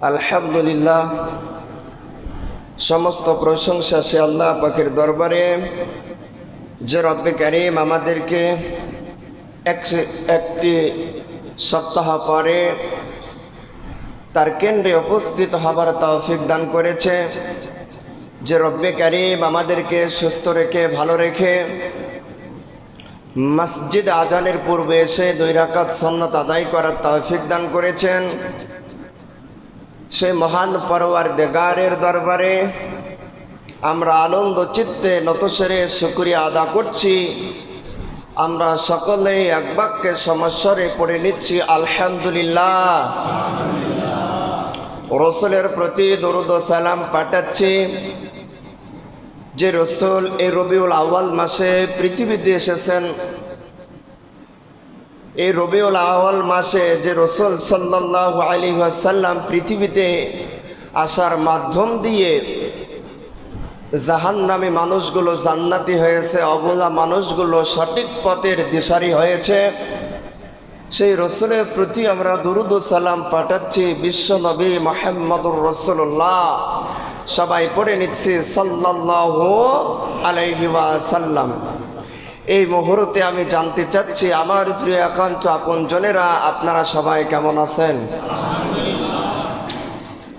আলহামদুলিল্লাহ। সমস্ত প্রশংসা সে আল্লাহ পাকের দরবারে। যে রব্বে করিম আমাদেরকে এক- একটি সপ্তাহ পরে তার কেন্দ্রে উপস্থিত হবার তৌফিক দান করেছে। যে রব্বে করিম আমাদেরকে সুস্থ রেখে, ভালো রেখে মসজিদ আজানের পূর্বে এসে দুই রাকাত সন্ন্যত আদায় করার তৌফিক দান করেছেন। সে মহান পরওয়ার দেগারের দরবারে আমরা আনন্দ, চিত্তে নতসরে শুক্রিয়া আদা করছি। আমরা সকলেই এক বাক্যে সমস্যারে পড়ে নিচ্ছি, আলহামদুলিল্লাহ। রসুলের প্রতি দরুদ সালাম পাঠাচ্ছি। যে রসুল এই রবিউল আউয়াল মাসে পৃথিবীতে এসেছেন এই রবিউল আওয়াল মাসে যে রসুল সাল্লাহ আলী ওয়াসাল্লাম পৃথিবীতে আসার মাধ্যম দিয়ে জাহান নামে মানুষগুলো জান্নাতি হয়েছে, অবলা মানুষগুলো সঠিক পথের দিশারি হয়েছে। সেই রসুলের প্রতি আমরা দুরুদ সালাম পাঠাচ্ছি, বিশ্ব নবী মোহাম্মদুর রসুল্লাহ সবাই পড়ে নিচ্ছি সাল্লাহ আলাইহি সাল্লাম এই মুহূর্তে আমি জানতে চাচ্ছি, আমার প্রিয় একান্ত আপনজনেরা আপনারা সবাই কেমন আছেন?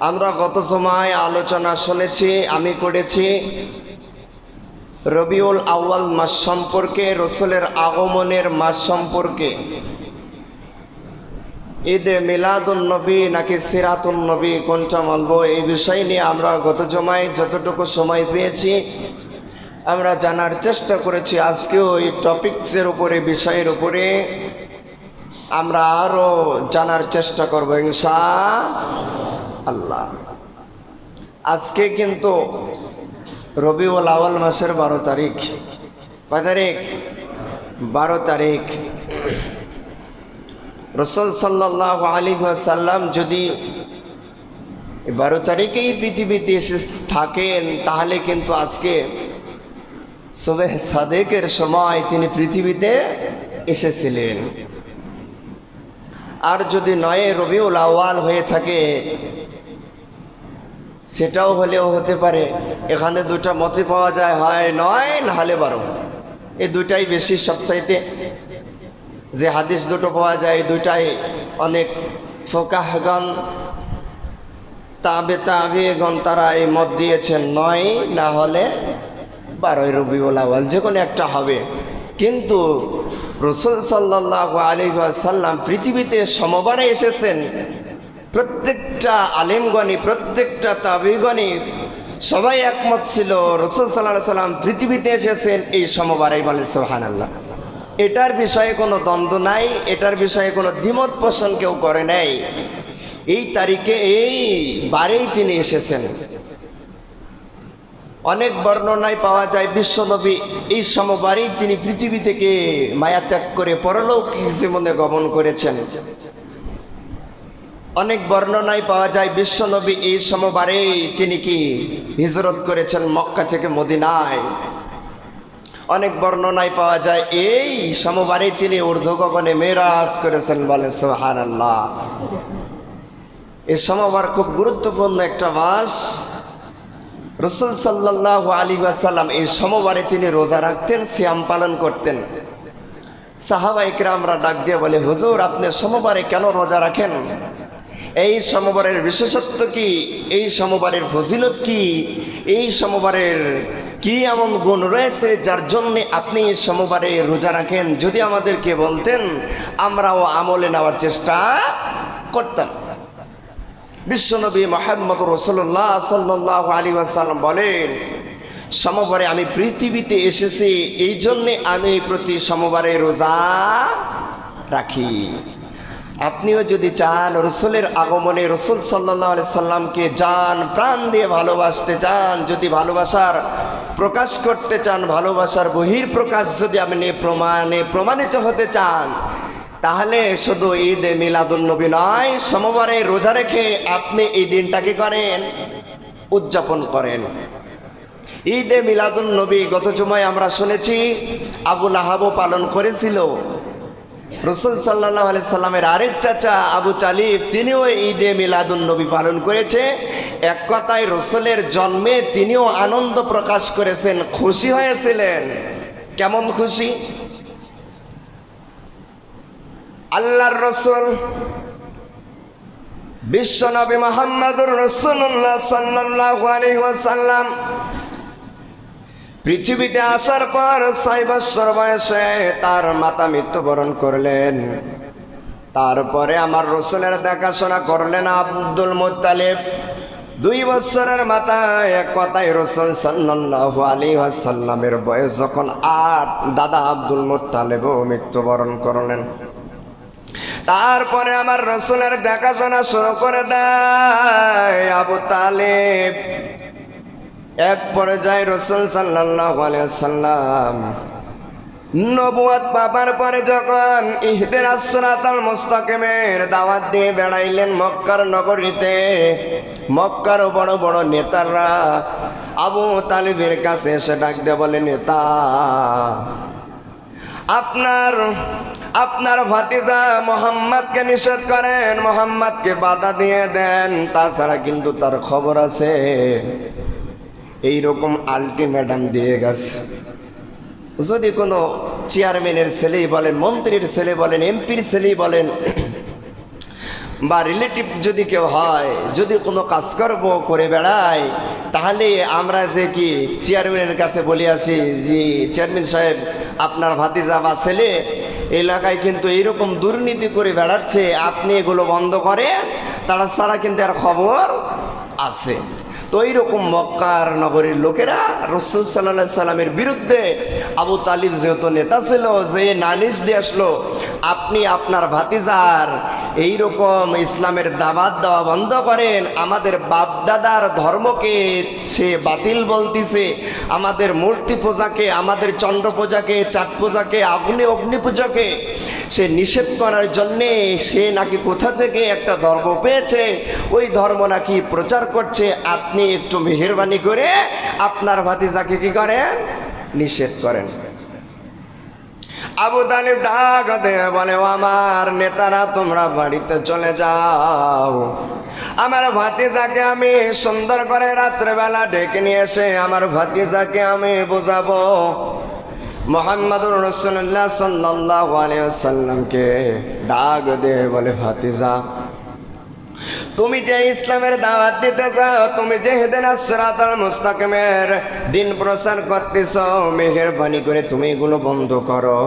আমরা গত সময় আলোচনা শুনেছি, আমি করেছি, রবিউল আউয়াল মাস সম্পর্কে, রসুলের আগমনের মাস সম্পর্কে। ঈদে মিলাদুল নবী নাকি সিরাতুল নবী, কোনটা মানব? এই বিষয় নিয়ে আমরা গত জমায় যতটুকু সময় পেয়েছি আমরা জানার চেষ্টা করেছি আজকেও এই টপিকসের উপরে, বিষয়ের উপরে। আমরা আরও জানার চেষ্টা করব ইনশা আল্লাহ আজকে কিন্তু রবিউল আওয়াল মাসের বারো তারিখ। কয় তারিখ? বারো তারিখ। রসুল সাল্লাহ আলী সাল্লাম যদি বারো তারিখেই পৃথিবীতে এসে থাকেন, তাহলে কিন্তু আজকে সুবেহ সাদেকের সময় তিনি পৃথিবীতে এসেছিলেন। আর যদি নয় রবিউল আওয়াল হয়ে থাকে, সেটাও হলেও হতে পারে। এখানে দুটা মতে পাওয়া যায়, হয় নয়, না হলে বারো। এই দুটাই বেশি সবসাইতে যে হাদিস দুটো পাওয়া যায় দুটাই অনেক ফোকাহগণ, তাবে তাবিগণ তারা এই মত দিয়েছেন, নয় না হলে বারোই রবিউল আওয়াল যে কোনো একটা হবে। কিন্তু রসুল সাল্লাহ আলী সাল্লাম পৃথিবীতে সমবারে এসেছেন। প্রত্যেকটা আলিমগণি প্রত্যেকটা তাবিগণি সবাই একমত ছিল, রসুল সাল্লাহ সাল্লাম পৃথিবীতে এসেছেন, এই সমবারেই বলে সোহান আল্লাহ এটার বিষয়ে কোনো দ্বন্দ্ব নাই, এটার বিষয়ে কোনো দ্বিমত পোষণ কেউ করে নাই। এই তারিখে এই বারেই তিনি এসেছেন। অনেক বর্ণনায় পাওয়া যায় বিশ্বনবী এই সমবারেই তিনি পৃথিবী থেকে মায়া ত্যাগ করে পরলৌকিক জীবনে গমন করেছেন। অনেক বর্ণনায় পাওয়া যায় বিশ্বনবী এই সমবারে তিনি কি হিজরত করেছেন মক্কা থেকে মদিনায়। অনেক বর্ণনায় পাওয়া যায় এই সমবারে তিনি ঊর্ধ্ব গগনে মেরাজ করেছেন বলে সোহান আল্লাহ এই সমবার খুব গুরুত্বপূর্ণ একটা মাস রসুল সাল্লাহ আলী ওয়াসাল্লাম এই সমবারে তিনি রোজা রাখতেন শ্যাম পালন করতেন। সাহাবাইকরা আমরা ডাক দিয়ে বলে, হুজুর, আপনি সমবারে কেন রোজা রাখেন? এই সমবারের বিশেষত্ব কি? এই সমবারের ফজিলত কি? এই সমবারের কি এমন গুণ রয়েছে যার জন্যে আপনি এই সমবারে রোজা রাখেন? যদি আমাদেরকে বলতেন, আমরাও আমলে নেওয়ার চেষ্টা করতাম। বিশ্বনবী মোহাম্মদ রসুল্লাহ সাল্লাহ আলী আসাল্লাম বলেন, সমবারে আমি পৃথিবীতে এসেছি, এই জন্যে আমি প্রতি সমবারে রোজা রাখি। আপনিও যদি চান রসুলের আগমনে রসুল সাল্লাহ সাল্লামকে যান প্রাণ দিয়ে ভালোবাসতে চান, যদি ভালোবাসার প্রকাশ করতে চান, ভালোবাসার বহির প্রকাশ যদি আপনি প্রমাণে প্রমাণিত হতে চান তাহলে শুধু ঈদ মিলাদুন্নবী নয়, সমবারে রোজা রেখে আপনি এই দিনটা কি করেন? উদযাপন করেন। ঈদে মিলাদুন নবী গত জুমায় আমরা শুনেছি আবুল আহাবও পালন করেছিল। রসুল সাল্লাহ সাল্লামের আরেক চাচা আবু তালিব, তিনিও ঈদে মিলাদুন নবী পালন করেছে। এক কথায় রসুলের জন্মে তিনিও আনন্দ প্রকাশ করেছেন, খুশি হয়েছিলেন। কেমন খুশি? আল্লাহর রসুল বিশ্বনবী মোহাম্মদুর রসুল্লাহ সাল্লাহ ওয়াসাল্লাম, পৃথিবীতে আসার পর ছয় বয়সে তার মাতা মৃত্যুবরণ করলেন। তারপরে আমার রসুলের দেখাশোনা করলেন আব্দুল মুতালিব দুই বছরের মাথায় এক কথায় রসুল সাল্লাল্লাহু আলী সাল্লামের বয়স যখন আট, দাদা আব্দুল মুতালেবও মৃত্যুবরণ করলেন। তারপরে আমার রসুলের দেখাশোনা শুরু করে দেয় আবু তালেব। এক পর্যায়ে রসুল সাল্লাহ সাল্লাম নবুয়াত পাবার পরে যখন ইহদের আসরাতাল মুস্তাকিমের দাওয়াত দিয়ে বেড়াইলেন মক্কার নগরীতে, মক্কার বড় বড় নেতারা আবু তালিবের কাছে এসে ডাক দিয়ে বলে, নেতা আপনার আপনার ভাতিজা মোহাম্মদকে নিষেধ করেন, মোহাম্মদকে বাধা দিয়ে দেন, তাছাড়া কিন্তু তার খবর আছে। এইরকম আলটিমেটাম দিয়ে গেছে। যদি কোনো চেয়ারম্যানের ছেলেই বলেন, মন্ত্রীর ছেলে বলেন, এমপির ছেলেই বলেন বা রিলেটিভ যদি কেউ হয়, যদি কোনো কাজকর্ম করে বেড়ায়, তাহলে আমরা যে কি চেয়ারম্যানের কাছে বলে আসি যে চেয়ারম্যান সাহেব, আপনার ভাতিজা বা ছেলে এলাকায় কিন্তু এইরকম দুর্নীতি করে বেড়াচ্ছে, আপনি এগুলো বন্ধ করেন, তারা ছাড়া কিন্তু আর খবর আছে। তো এইরকম মক্কার নগরীর লোকেরা রসুল সাল্লাহ সাল্লামের বিরুদ্ধে আবু তালিব যেহেতু নেতা ছিল, যে নালিশ দিয়ে আসলো, আপনি আপনার ভাতিজার এইরকম ইসলামের দাবাত দেওয়া বন্ধ করেন। আমাদের বাপদাদার ধর্মকে সে বাতিল বলতিছে। আমাদের মূর্তি পূজাকে, আমাদের চন্দ্র পূজাকে, চাঁদ পূজাকে আগুনে অগ্নি পূজাকে সে নিষেধ করার জন্যে সে নাকি কোথা থেকে একটা ধর্ম পেয়েছে? ওই ধর্ম নাকি প্রচার করছে? আপনি একটু মেহরবানি করে আপনার ভাতিজাকে কি করেন? নিষেধ করেন। আবু তালিব ডাক বলে আমার নেতারা, তোমরা বাড়িতে চলে যাও। আমার ভাতিজাকে আমি সুন্দর করে রাত্রেবেলা ডেকে নিয়ে এসে আমার ভাতিজাকে আমি বোঝাবো। মোহাম্মদুর রসুল্লাহ সাল্লাহ আলিয়াল্লামকে ডাক দে বলে, ভাতিজা তুমি যে ইসলামের দাওয়াত দিতে চাও তুমি যে হেদেন মুস্তাকিমের দিন প্রচার করতেছ, মেহেরবানি করে তুমি এগুলো বন্ধ করো।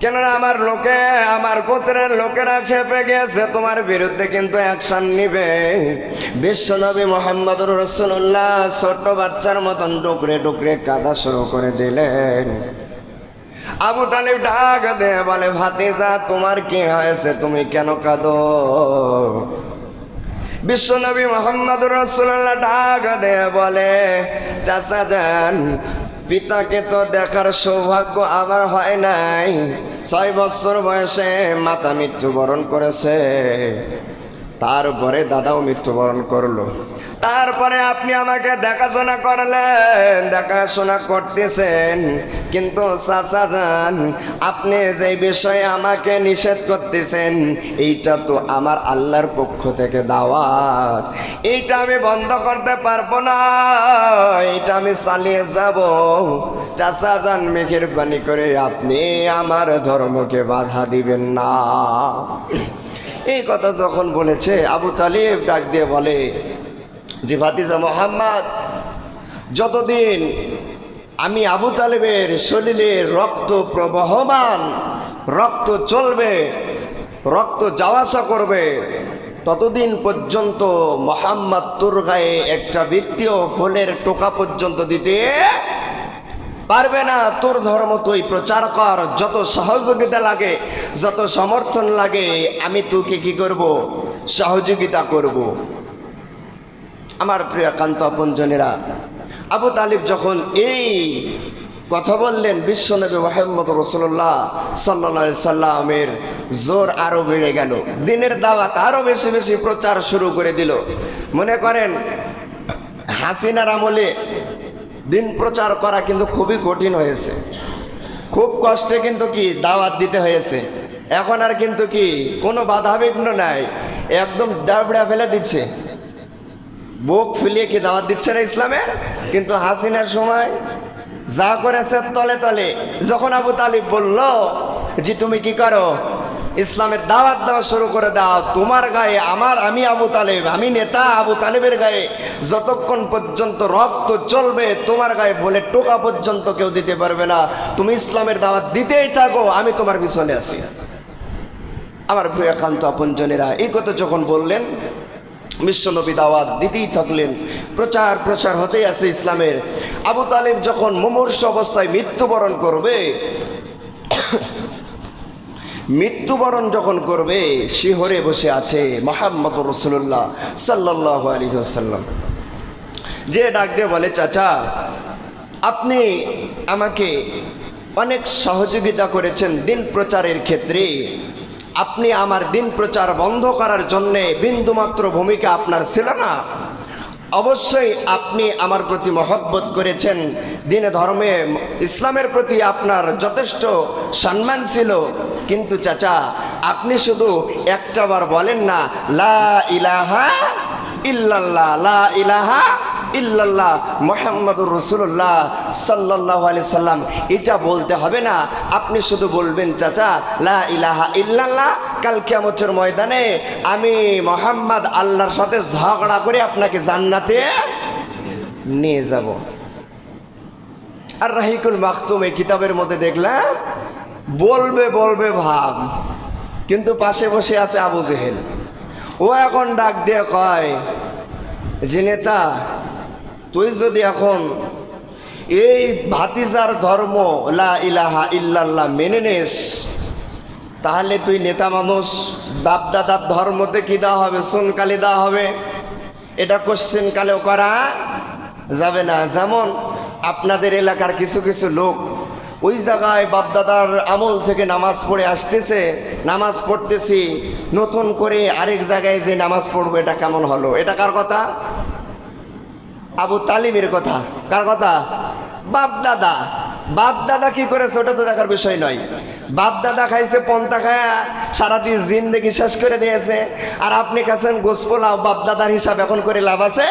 কেননা আমার লোকে, আমার গোত্রের লোকেরা খেপে গেছে, তোমার বিরুদ্ধে কিন্তু অ্যাকশন নিবে। বিশ্বনবী মোহাম্মদুর রসুল্লাহ ছোট্ট বাচ্চার মতন টুকরে টুকরে কাদা শুরু করে দিলেন। আবু তালিব ডাক দে বলে, ভাতিজা, তোমার কি হয়েছে? তুমি কেন কাঁদো? বিশ্বনবী মোহাম্মদ রসুল্লাহ ডাক দে বলে চাষা যান, পিতাকে তো দেখার সৌভাগ্য আমার হয় নাই। ছয় বছর বয়সে মাতা মৃত্যুবরণ করেছে। তারপরে দাদাও মৃত্যুবরণ করল। তারপরে আপনি আমাকে দেখাশোনা করলেন, দেখাশোনা করতেছেন। কিন্তু চাচা যান, আপনি যে বিষয়ে আমাকে নিষেধ করতেছেন, এইটা তো আমার আল্লাহর পক্ষ থেকে দাওয়াত। এইটা আমি বন্ধ করতে পারব না, এইটা আমি চালিয়ে যাব। চাচা যান মেঘেরবানি করে আপনি আমার ধর্মকে বাধা দিবেন না। এই কথা যখন বলেছে, আবু তালিব ডাক দিয়ে বলে যে ভাতিজা মোহাম্মদ, যতদিন আমি আবু তালেবের শরীরে রক্ত প্রবহমান, রক্ত চলবে, রক্ত যাওয়া আসা করবে, ততদিন পর্যন্ত মোহাম্মদ তোর গায়ে একটা বৃত্তীয় ফুলের টোকা পর্যন্ত দিতে পারবে না, তোর ধর্ম তুই প্রচার কর। যত সহযোগিতা লাগে, যত সমর্থন লাগে, আমি তোকে কি করব? সহযোগিতা করব। আমার প্রিয় কান্ত আপনজনেরা আবু তালিব যখন এই কথা বললেন বিশ্বনবী মোহাম্মদ রসুল্লাহ সাল্লা সাল্লামের জোর আরও বেড়ে গেল। দিনের দাওয়াত আরও বেশি বেশি প্রচার শুরু করে দিল। মনে করেন, হাসিনার আমলে দিন প্রচার করা কিন্তু খুবই কঠিন হয়েছে। খুব কষ্টে কিন্তু কি দাওয়াত দিতে হয়েছে। এখন আর কিন্তু কি কোনো বাধা বিঘ্ন নাই। একদম ডাবড়া ফেলে দিচ্ছে। বুক ফুলিয়ে কি দাওয়াত দিচ্ছে না ইসলামে? কিন্তু হাসিনার সময় যা করেছে তলে তলে। যখন আবু তালিব বলল যে, তুমি কি করো? ইসলামের দাওয়াত দেওয়া শুরু করে দাও। তোমার গায়ে আমার, আমি আবু তালেব, আমি নেতা আবু তালেবের গায়ে। যতক্ষণ পর্যন্ত রক্ত চলবে, তোমার গায়ে বলে টোকা পর্যন্ত কেউ দিতে পারবে না। তুমি ইসলামের দাওয়াত দিতেই থাকো, আমি তোমার পিছনে আছি। আমার ভূয়াকান্ত আপনজনেরা, এই কথা যখন বললেন, বিশ্বনবী দাওয়াত দিতেই থাকলেন। প্রচার প্রচার হতেই আছে ইসলামের। আবু তালেব যখন মুমূর্ষ অবস্থায় মৃত্যুবরণ করবে মৃত্যুবরণ যখন করবে, শিহরে বসে আছে মোহাম্মদ রসুল্লাহ সাল্লাহ আলী যে ডাক বলে, চাচা, আপনি আমাকে অনেক সহযোগিতা করেছেন দিন প্রচারের ক্ষেত্রে। আপনি আমার দিন প্রচার বন্ধ করার জন্যে বিন্দুমাত্র ভূমিকা আপনার ছিল না। অবশ্যই আপনি আমার প্রতি মহব্বত করেছেন। দিনে ধর্মে ইসলামের প্রতি আপনার যথেষ্ট সম্মান ছিল। কিন্তু চাচা, আপনি শুধু একটাবার বলেন না, লা ইলাহা ইল্লাল্লাহ, লা ইলাহা ইল্লাল্লাহ মোহাম্মদুর রসুল্লাহ সাল্লাহ আলি সাল্লাম। এটা বলতে হবে না। আপনি শুধু বলবেন, চাচা, লা ইলাহা ইল্লাল্লাহ, কাল কিয়ামতের ময়দানে আমি মোহাম্মদ আল্লাহর সাথে ঝগড়া করে আপনাকে জান্নাতে নিয়ে যাব। আর রাহিকুল মাখতুম এই কিতাবের মধ্যে দেখলাম, বলবে বলবে, ভাব। কিন্তু পাশে বসে আছে আবু জেহেল। ও এখন ডাক দিয়ে কয় যে নেতা তুই যদি এখন এই ভাতিজার ধর্ম, লা ইলাহা ইল্লাল্লাহ মেনে নেস, তাহলে তুই নেতা মানুষ, বাপদাদার ধর্মতে কি দেওয়া হবে? সোনকালে দেওয়া হবে? এটা কোশ্চেন কালেও করা যাবে না। যেমন আপনাদের এলাকার কিছু কিছু লোক ওই জায়গায় বাপদাদার আমল থেকে নামাজ পড়ে আসতেছে, নামাজ পড়তেছি, নতুন করে আরেক জায়গায় যে নামাজ পড়ব, এটা কেমন হলো? এটা কার কথা? আবু তালিমের কথা। কার কথা? বাপ দাদা। বাপ দাদা কি করেছে ওটা তো দেখার বিষয় নয়। বাপ দাদা খাইছে পন্তা খায়া সারাদিন জিন্দগি শেষ করে দিয়েছে। আর আপনি কাছেন গোসপোলাও বাপ দাদার হিসাব এখন করে লাভ আছে?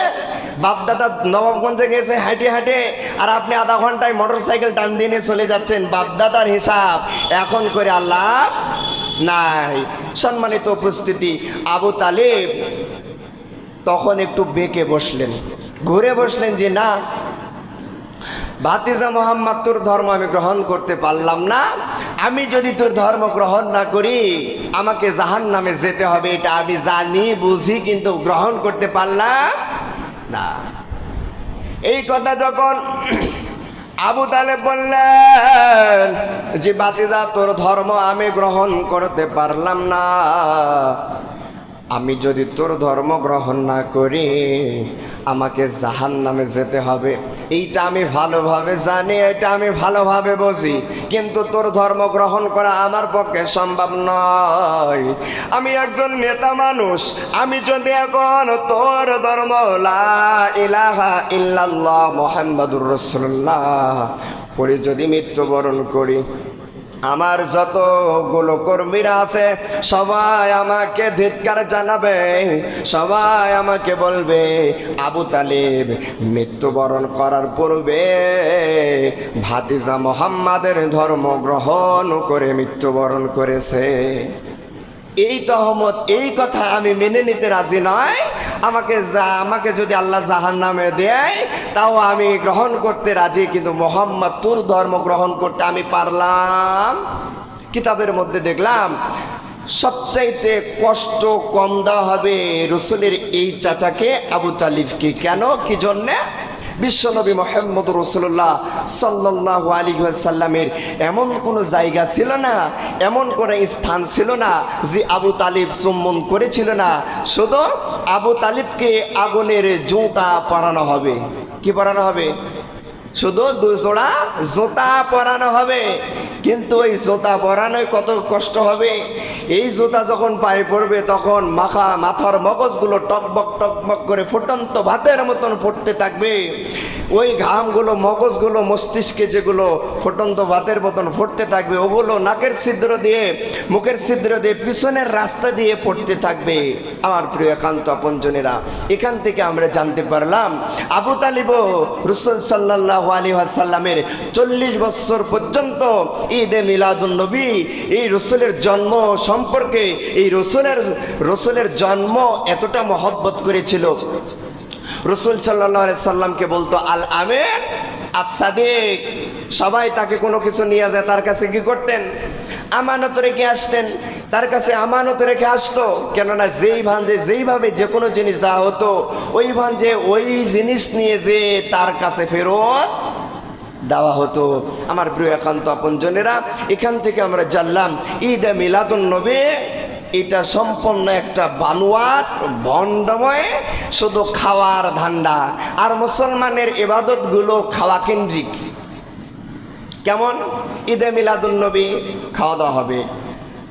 বাপ দাদা নবাবগঞ্জে গেছে হাঁটে হাঁটে, আর আপনি আধা ঘন্টায় মোটর সাইকেল টান দিয়ে নিয়ে চলে যাচ্ছেন বাপ দাদার হিসাব। এখন করে আল্লাহ নাই। সম্মানিত উপস্থিতি, আবু তালেব তখন একটু বেঁকে বসলেন। ঘুরে বসলেন যে, না, বাতিজা মোহাম্মদ, তোর ধর্ম আমি গ্রহণ করতে পারলাম না। আমি যদি তোর ধর্ম গ্রহণ না করি, আমাকে জাহান নামে যেতে হবে। এটা আমি জানি, বুঝি, কিন্তু গ্রহণ করতে পারলাম না। এই কথা যখন আবু তালেব বললেন যে, বাতিজা, তোর ধর্ম আমি গ্রহণ করতে পারলাম না। আমি যদি তোর ধর্ম গ্রহণ না করি, আমাকে জাহান নামে যেতে হবে। এইটা আমি ভালোভাবে জানি, এটা আমি ভালোভাবে বুঝি। কিন্তু তোর ধর্ম গ্রহণ করা আমার পক্ষে সম্ভব নয়। আমি একজন নেতা মানুষ, আমি যদি এখন তোর ধর্ম ইলাহা ইল্লাল্লাহ রসুল্লাহ পড়ে যদি মৃত্যুবরণ করি আমার যতগুলো কর্মীরা আছে, সবাই আমাকে ধিৎকার জানাবে, সবাই আমাকে বলবে, আবু তালিব, মৃত্যুবরণ করার পূর্বে ভাতিজা মোহাম্মদের ধর্ম গ্রহণ করে মৃত্যুবরণ করেছে। এই তহমত, এই কথা আমি মেনে নিতে রাজি নয়। আমাকে যা- আমাকে যদি আল্লাহ জাহান নামে দেয়, তাও আমি গ্রহণ করতে রাজি, কিন্তু মোহাম্মদ তোর ধর্ম গ্রহণ করতে আমি পারলাম। কিতাবের মধ্যে দেখলাম, সবচাইতে কষ্ট কম দেওয়া হবে রসুলের এই চাচাকে আবু তালিফকে কেন? কি জন্যে? বিশ্বনবী মোহাম্মদ রসুল্লাহ সাল্লাহ আলী সাল্লামের এমন কোনো জায়গা ছিল না, এমন কোনো স্থান ছিল না যে আবু তালিব চুম্বন করেছিল না। শুধু আবু তালিবকে আগুনের জুতা পরানো হবে। কি পরানো হবে? শুধু দু জোড়া জুতা পরানো হবে, কিন্তু ওই জোতা পরানোয় কত কষ্ট হবে? এই জোতা যখন পায়ে পড়বে, তখন মাখা মাথার মগজগুলো টকবক টকবক করে ফুটন্ত ভাতের মতন ফুটতে থাকবে। ওই ঘামগুলো, মগজগুলো, মস্তিষ্কে যেগুলো ফুটন্ত ভাতের মতন ফুটতে থাকবে, ওগুলো নাকের ছিদ্র দিয়ে, মুখের ছিদ্র দিয়ে, পিছনের রাস্তা দিয়ে পড়তে থাকবে। আমার প্রিয় একান্ত আপনজনেরা, এখান থেকে আমরা জানতে পারলাম, আবু তালিব রসুল সাল্লাহ সাল্লামের চল্লিশ বছর পর্যন্ত ঈদে মিলাদুল নবী, এই রসুলের জন্ম সম্পর্কে, এই রসুলের রসুলের জন্ম এতটা মহব্বত করেছিল। রসুল সাল্লাহ সাল্লামকে বলতো, আল আমের আসাদিক সবাই তাকে কোনো কিছু নিয়ে যায়, তার কাছে কি করতেন? আমানত রেখে আসতেন? তার কাছে আমানত রেখে আসতো। কেননা যেই ভাঞ্জে যেইভাবে যে কোনো জিনিস দেওয়া হতো, ওই ভাঞ্জে ওই জিনিস নিয়ে যে তার কাছে ফেরত দেওয়া হতো। আমার প্রিয় একান্ত আপনজনেরা, এখান থেকে আমরা জানলাম, ঈদ মিলাদুন নবী, এটা সম্পূর্ণ একটা বানুয়াট, ভণ্ডময়, শুধু খাওয়ার ধান্দা। আর মুসলমানের ইবাদতগুলো খাওয়া কেন্দ্রিক। কেমন? ঈদে মিলাদুন নবী, খাওয়া দাওয়া হবে।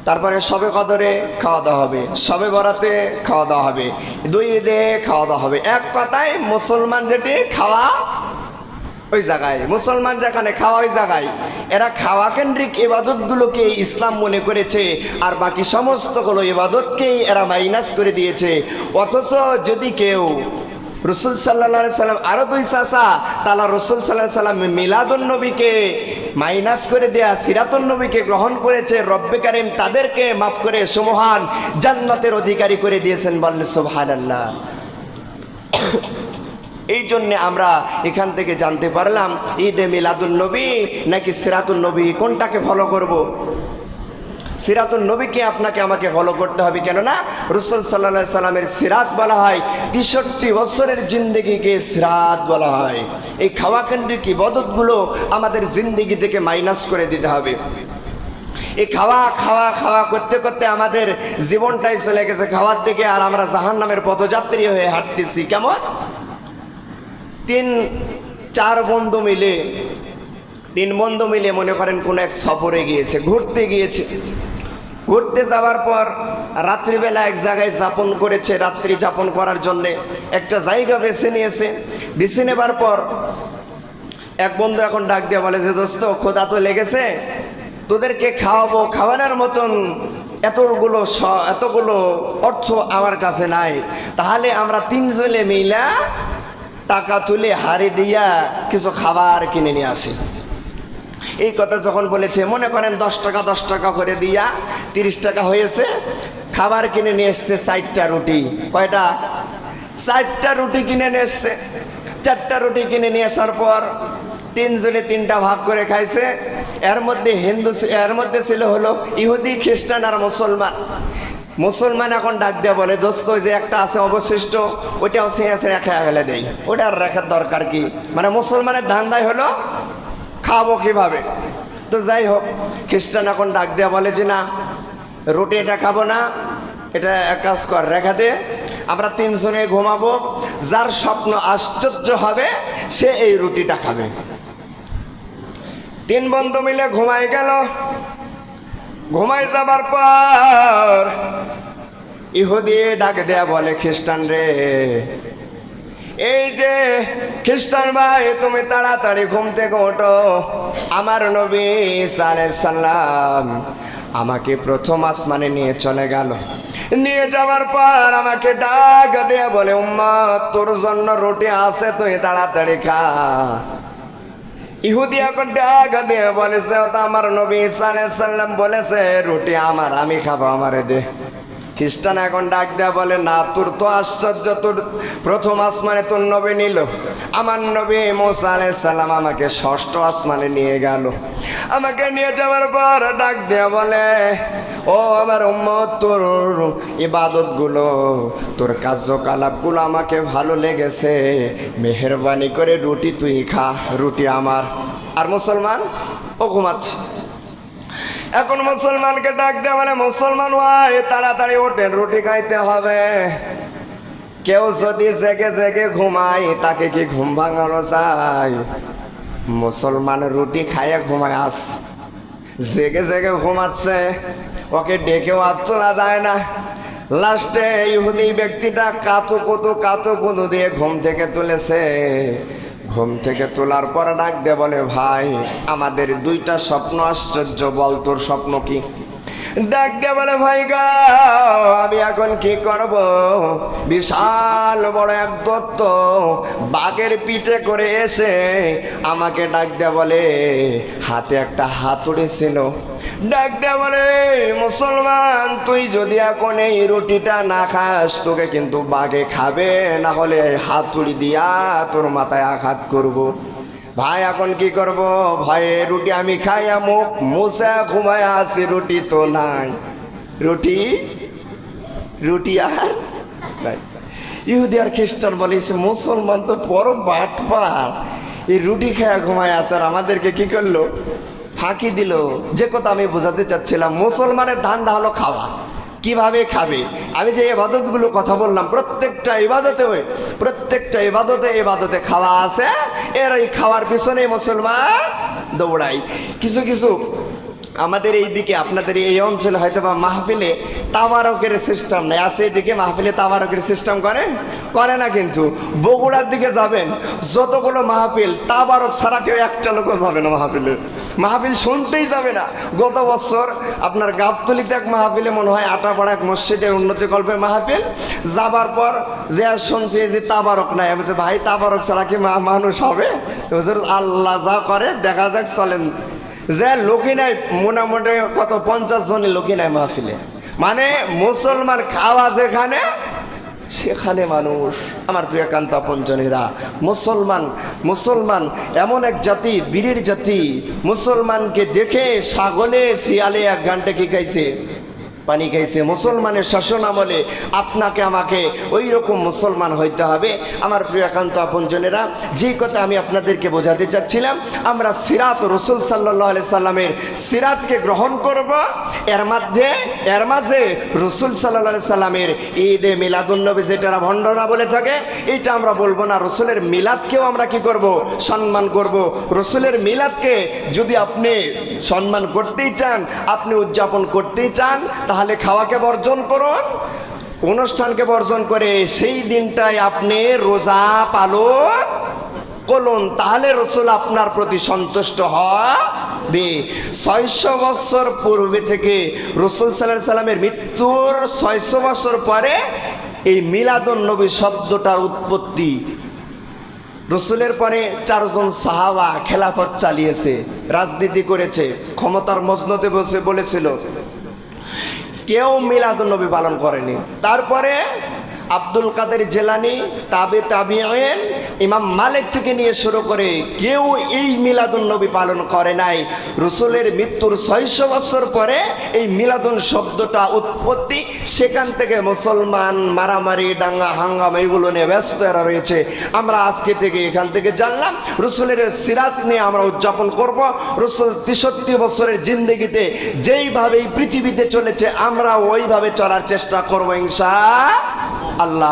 তারপরে সবে কদরে খাওয়া দাওয়া হবে, সবে বরাতে খাওয়া দাওয়া হবে, দুই ঈদে খাওয়া দাওয়া হবে। এক কথায় মুসলমান যেটি খাওয়া ওই জায়গায়, মুসলমান যেখানে খাওয়া ওই জায়গায়। এরা খাওয়া কেন্দ্রিক ইবাদতগুলোকে ইসলাম মনে করেছে, আর বাকি সমস্তগুলো ইবাদতকেই এরা মাইনাস করে দিয়েছে। অথচ যদি কেউ রসুল সাল্লা সাল্লাম, আরও দুই চাষা তালা রসুল সাল্লাহ সাল্লাম মিলাদুল নবীকে মাইনাস করে দেয়া সিরাতুল নবীকে গ্রহণ করেছে, রব্বে কারিম তাদেরকে মাফ করে সুমহান জান্নাতের অধিকারী করে দিয়েছেন বললে সুবহানাল্লাহ এই জন্যে আমরা এখান থেকে জানতে পারলাম, ঈদে মিলাদুল নবী নাকি সিরাতুল নবী, কোনটাকে ফলো করব। সিরাতুল নবীকে আপনাকে আমাকে ফলো করতে হবে। কেননা রসুল সাল্লা সাল্লামের সিরাত বলা হয়, তেষট্টি বছরের জিন্দগিকে সিরাত বলা হয়। এই খাওয়া কি বদতগুলো আমাদের জিন্দগি থেকে মাইনাস করে দিতে হবে। এই খাওয়া খাওয়া খাওয়া করতে করতে আমাদের জীবনটাই চলে গেছে খাওয়ার দিকে আর আমরা জাহান নামের পথযাত্রী হয়ে হাঁটতেছি। কেমন? তিন, চার বন্ধু মিলে, তিন বন্ধু মিলে মনে করেন কোন এক সফরে গিয়েছে, ঘুরতে গিয়েছে। ঘুরতে যাওয়ার পর রাত্রিবেলা এক জায়গায় যাপন করেছে, রাত্রি যাপন করার জন্য একটা জায়গা বেছে নিয়েছে। বেছে নেবার পর এক বন্ধু এখন ডাক দিয়ে বলে যে, দোস্ত, খোদা তো লেগেছে, তোদেরকে খাওয়াবো, খাওয়ানোর মতন এতগুলো এতগুলো অর্থ আমার কাছে নাই। তাহলে আমরা তিনজনে মিলা টাকা তুলে হারে দিয়া কিছু খাবার কিনে নিয়ে আসি। এই কথা যখন বলেছে, মনে করেন দশ টাকা দশ টাকা করে দিয়া তিরিশ টাকা হয়েছে, খাবার কিনে নিয়ে এসছে চারটা রুটি। কয়টা? চারটা রুটি কিনে নিয়ে এসছে। চারটা রুটি কিনে নিয়ে আসার পর তিনজনে তিনটা ভাগ করে খাইছে। এর মধ্যে হিন্দু এর মধ্যে ছিল হলো ইহুদি, খ্রিস্টান আর মুসলমান। মুসলমান এখন ডাক দিয়ে বলে, দোস্ত যে একটা আছে অবশিষ্ট, ওইটাও ছিঁড়ে ছিঁড়ে খেয়ে ফেলে ওটা আর রাখার দরকার কি? মানে মুসলমানের ধান্দাই হলো খাব কীভাবে? তো যাই হোক, খ্রিস্টান এখন ডাক দেওয়া বলে যে, না, রুটি এটা খাব না, এটা এক কাজ কর, রেখা দে, আমরা তিনজনে ঘুমাবো। যার স্বপ্ন আশ্চর্য হবে, সে এই রুটিটা খাবে। তিন বন্ধু মিলে ঘুমাই গেল। ঘুমাই যাবার পর ইহুদি ডাক দেয়া বলে, খ্রিস্টান রে এই যে খ্রিস্টান ভাই, তুমি তাড়াতাড়ি ঘুম থেকে ওঠো। আমার নবী সালাম আমাকে প্রথম আসমানে নিয়ে চলে গেল। নিয়ে যাওয়ার পর আমাকে ডাক দেয়া বলে উম্মা তোর জন্য রুটি আছে, তুই তাড়াতাড়ি খা। ইহুদি এখন ডাক দিয়ে বলেছে আমার নবী সাল্লাম বলেছে, রুটি আমার, আমি খাব, আমারে দে। খ্রিস্টান এখন ডাক দেয়া বলে, না, তোর তো আশ্চর্য, তোর প্রথম আসমানে তোর নবী নিল। আমার নবী মোসা আলাইসাল্লাম আমাকে ষষ্ঠ আসমানে নিয়ে গেল। আমাকে নিয়ে যাওয়ার পর ডাক দেয়া বলে, ও আমার উম্মত, তোর ইবাদতগুলো, তোর কার্যকলাপগুলো আমাকে ভালো লেগেছে। মেহরবানি করে রুটি তুই খা, রুটি আমার। আর মুসলমান, ও ঘুমাচ্ছে। এখন মুসলমানকে ডাক দেওয়া মানে মুসলমান ভাই, তাড়াতাড়ি ওঠেন, রুটি খাইতে হবে। কেউ যদি জেগে জেগে ঘুমায়, তাকে কি ঘুম ভাঙানো চাই মুসলমান রুটি খাইয়ে ঘুমায়, আস। জেগে জেগে ঘুমাচ্ছে। ওকে ডেকেও আর যায় না। লাস্টে ইহুদি ব্যক্তিটা কাতো কুতু কাতো কুতু দিয়ে ঘুম থেকে তুলেছে। ঘুম থেকে তোলার পর ডাক দে বলে, ভাই, আমাদের দুইটা স্বপ্ন আশ্চর্য, বল তোর স্বপ্ন কি? ডাক বলে, ভাই গা, আমি এখন কি করব? বিশাল বড় এক দত্ত বাঘের পিঠে করে এসে আমাকে ডাক দে বলে, হাতে একটা হাতুড়ি ছিল। ডাক দে বলে, মুসলমান, তুই যদি এখন এই রুটিটা না খাস, তোকে কিন্তু বাঘে খাবে, না হলে হাতুড়ি দিয়া তোর মাথায় আঘাত করব। ভাই, এখন কি করব? ভয়ে রুটি আমি খাইয়া মুখ মুসা ঘুমায় আসি রুটি তো নাই। রুটি? রুটি আর ইহুদি আর খ্রিস্টান বলিস মুসলমান তো বড় বাটপার। এই রুটি খায়া ঘুমায় আছে, আর আমাদেরকে কি করল? ফাঁকি দিল। যে কথা আমি বোঝাতে চাচ্ছিলাম, মুসলমানের ধান্দা হলো খাওয়া। কীভাবে খাবে? আমি যে এবাদতগুলো কথা বললাম, প্রত্যেকটা ইবাদতে প্রত্যেকটা ইবাদতে এবাদতে খাওয়া আছে। এর এই খাওয়ার পিছনে মুসলমান দৌড়াই কিছু কিছু আমাদের এই দিকে আপনাদের এই অঞ্চলে হয়তো বা মাহফিলে তাবারকের সিস্টেম নেই। আছে এদিকে মাহফিলে তাবারকের সিস্টেম করে করে না কিন্তু। বগুড়ার দিকে যাবেন যতগুলো মাহফিল তাবারক ছাড়া কেউ একটা লোকও যাবে না মাহফিলে। মাহফিল শুনতেই যাবে না। গত বছর আপনার গাবতলিতে এক মাহফিলে মনে হয় আটাপাড়া এক মসজিদের উন্নতি কল্পের মাহফিল। যাবার পর যে আর শুনছে যে তাবারক নাই। বলছি, ভাই তাবারক ছাড়া কি মানুষ হবে? আল্লাহ যা করে দেখা যাক চলেন। যে লোকই নাই, মোটামুটি কত পঞ্চাশ জনের লোকই নাই মাহফিলে। মানে মুসলমান খাওয়া যেখানে, সেখানে মানুষ। আমার প্রিয় কান্তা পঞ্চনীরা মুসলমান মুসলমান এমন এক জাতি, বীরের জাতি। মুসলমানকে দেখে সাগলে শিয়ালে এক গানটা কি খাইছে পানি খাইছে। মুসলমানের শাসন আমলে আপনাকে, আমাকে ওই রকম মুসলমান হইতে হবে। আমার প্রিয় একান্ত আপনজনেরা যে কথা আমি আপনাদেরকে বোঝাতে চাচ্ছিলাম, আমরা সিরাত রসুল সাল্লাহ সাল্লামের সিরাতকে গ্রহণ করব। এর মধ্যে, এর মাঝে রসুল সাল্লাহ সাল্লামের ঈদে মিলাদুন্নবী যেটা ভণ্ডনা বলে থাকে, এটা আমরা বলব না। রসুলের মিলাদকেও আমরা কি করব? সম্মান করব। রসুলের মিলাদকে যদি আপনি সম্মান করতেই চান, আপনি উদযাপন করতেই চান, তাহলে খাওয়াকে বর্জন করুন, অনুষ্ঠানকে বর্জন করে সেই দিনটায় আপনি রোজা পালন করুন, তাহলে রসুল আপনার প্রতি সন্তুষ্ট হবে। ছয়শো বছর পূর্বে থেকে রসুল সাল্লাহ সাল্লামের মৃত্যুর ছয়শো বছর পরে এই মিলাদুন নবী শব্দটার উৎপত্তি। রসুলের পরে চারজন সাহাবা খেলাফত চালিয়েছে, রাজনীতি করেছে, ক্ষমতার মজনতে বসে বলেছিল কেউ মিলাদ নবী পালন করেনি। তারপরে আব্দুল কাদের জেলানি, তাবে তাবিয়েন, ইমাম মালিক থেকে নিয়ে শুরু করে কেউ এই মিলাদুন নবী পালন করে নাই। রসুলের মৃত্যুর ছয়শো বছর পরে এই মিলাদুন শব্দটা উৎপত্তি, সেখান থেকে মুসলমান মারামারি, ডাঙ্গা হাঙ্গাম এইগুলো নিয়ে ব্যস্ত এরা রয়েছে। আমরা আজকে থেকে এখান থেকে জানলাম, রসুলের সিরাজ নিয়ে আমরা উদযাপন করব। রসুল তেষট্টি বছরের জিন্দগিতে যেইভাবে এই পৃথিবীতে চলেছে, আমরা ওইভাবে চলার চেষ্টা করব ইনশা আল্লাহ